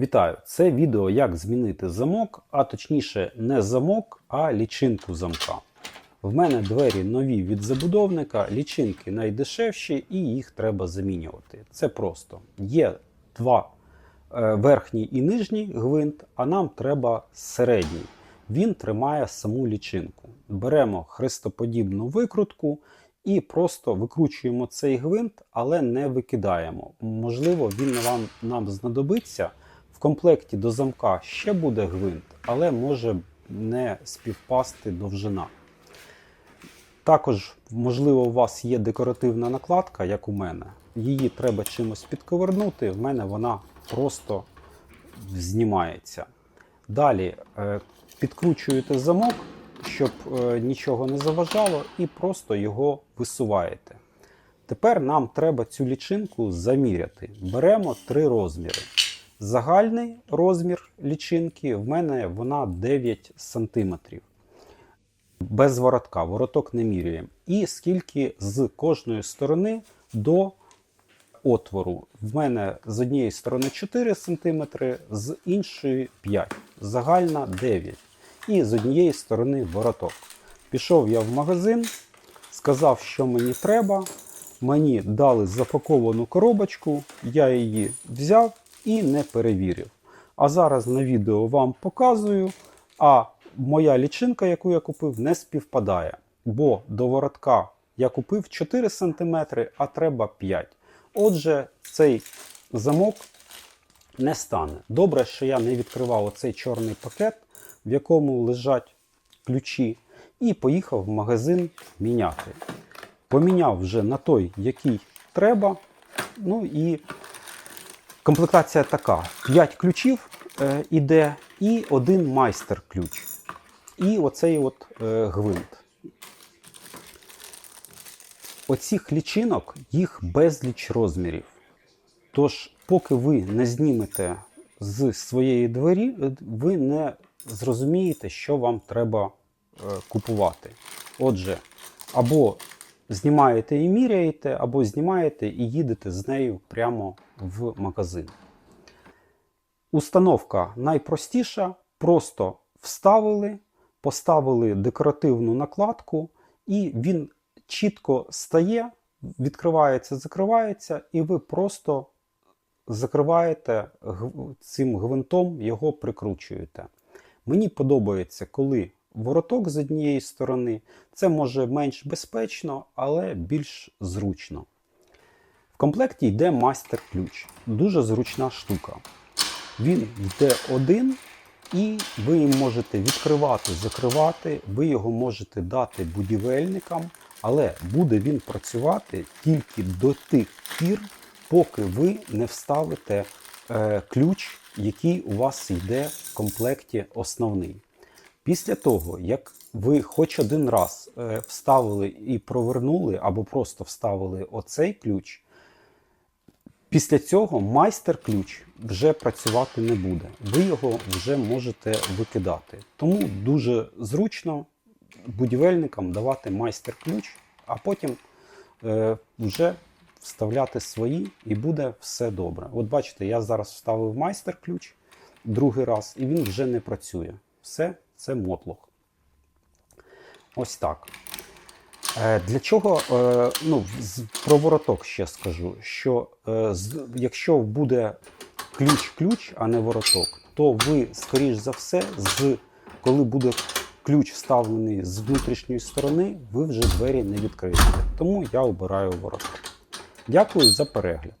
Вітаю! Це відео як змінити замок, а точніше не замок, а лічинку замка. В мене двері нові від забудовника, лічинки найдешевші і їх треба замінювати. Це просто. Є два е, верхній і нижній гвинт, а нам треба середній. Він тримає саму лічинку. Беремо хрестоподібну викрутку і просто викручуємо цей гвинт, але не викидаємо. Можливо, він вам нам знадобиться. Комплекті до замка ще буде гвинт, але може не співпасти довжина. Також, можливо, у вас є декоративна накладка, як у мене. Її треба чимось підковернути. В мене вона просто знімається. Далі е, підкручуєте замок, щоб е, нічого не заважало, і просто його висуваєте. Тепер нам треба цю лічинку заміряти. Беремо три розміри. Загальний розмір лічинки в мене вона 9 см. Без воротка, вороток не міряємо. І скільки з кожної сторони до отвору. В мене з однієї сторони 4 см, з іншої 5 Загальна 9 І з однієї сторони вороток. Пішов я в магазин, сказав, що мені треба. Мені дали запаковану коробочку, я її взяв і не перевірив. А зараз на відео вам показую, а моя лічинка, яку я купив, не співпадає. Бо до воротка я купив 4 см, а треба 5 Отже, цей замок не стане. Добре, що я не відкривав оцей чорний пакет, в якому лежать ключі, і поїхав в магазин міняти. Поміняв вже на той, який треба. Ну і комплектація така: 5 ключів е, іде, і один майстер-ключ. І оцей от е, гвинт. Оцих лічинок їх безліч розмірів. Тож, поки ви не знімете з своєї двері, е, ви не зрозумієте, що вам треба е, купувати. Отже, або знімаєте і міряєте, або знімаєте і їдете з нею прямо в магазин. Установка найпростіша. Просто вставили, поставили декоративну накладку, і він чітко стає, відкривається, закривається, і ви просто закриваєте цим гвинтом, його прикручуєте. Мені подобається, коли вороток з однієї сторони, це може менш безпечно, але більш зручно. В комплекті йде майстер-ключ. Дуже зручна штука. Він йде один, і ви їм можете відкривати, закривати, ви його можете дати будівельникам, але буде він працювати тільки до тих пір, поки ви не вставите е, ключ, який у вас йде в комплекті основний. Після того, як ви хоч один раз е, вставили і провернули, або просто вставили оцей ключ, після цього майстер-ключ вже працювати не буде. Ви його вже можете викидати. Тому дуже зручно будівельникам давати майстер-ключ, а потім е, вже вставляти свої, і буде все добре. От бачите, я зараз вставив майстер-ключ другий раз, і він вже не працює. Все, це мотлох. Ось так. Е, Для чого, е, ну, про вороток ще скажу, що е, якщо буде ключ-ключ, а не вороток, то ви, скоріш за все, з, коли буде ключ вставлений з внутрішньої сторони, ви вже двері не відкриєте. Тому я обираю вороток. Дякую за перегляд.